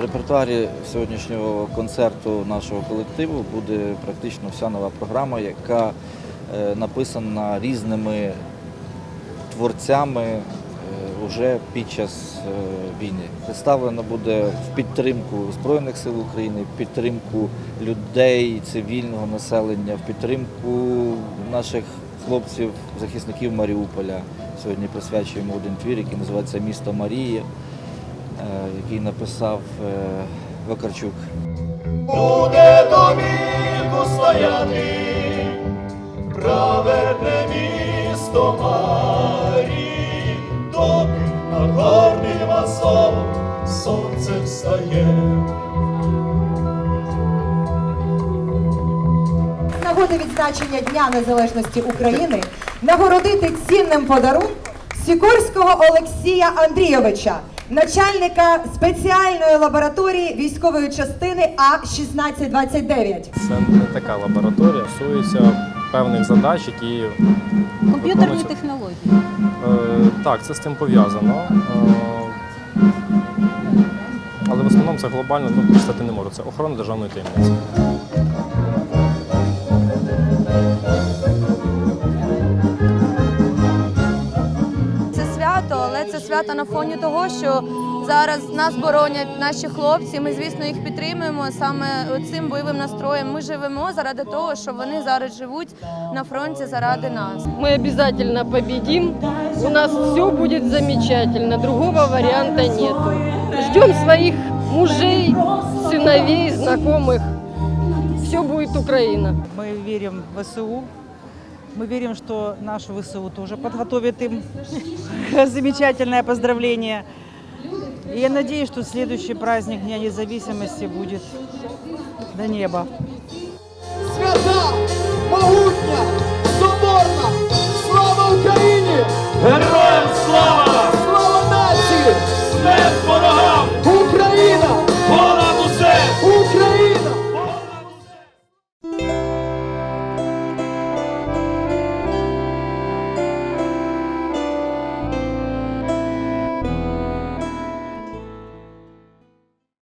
репертуарі сьогоднішнього концерту нашого колективу буде практично вся нова програма, яка е, написана різними творцями е, уже під час е, війни. Представлено буде в підтримку Збройних сил України, в підтримку людей, цивільного населення, в підтримку наших хлопців, захисників Маріуполя. Сьогодні присвячуємо один твір, який називається Місто Марії, е, який написав е, Вакарчук. буде до віку стояти, праведне місто Марії, доки над горним Азовом сонце встає. Нагоди відзначення Дня Незалежності України нагородити цінним подарунком Сікорського Олексія Андрійовича, начальника спеціальної лабораторії військової частини А-1629. Це не така лабораторія, стосується певних задач, які Комп'ютерні виконуються. технології. Е, так, це з тим пов'язано. Е, але в основному це глобально ну, прочитати не можу. Це охорона державної таємниці. свято, але це свято на фоні того, що зараз нас боронять наші хлопці. Ми, звісно, їх підтримуємо саме цим бойовим настроєм. Ми живемо заради того, що вони зараз живуть на фронті заради нас. Мы обязательно победим. У нас все будет замечательно. Другого варианта нет. Ждем своих мужей, сыновей, знакомых. Все будет Украина. Мы верим в ВСУ. Мы верим, что наш ВСУ тоже подготовит им замечательное поздравление. И я надеюсь, что следующий праздник Дня независимости будет до неба. Свята, могутня, соборна, слава Украине, Героям слава! Слава нации. Смерть!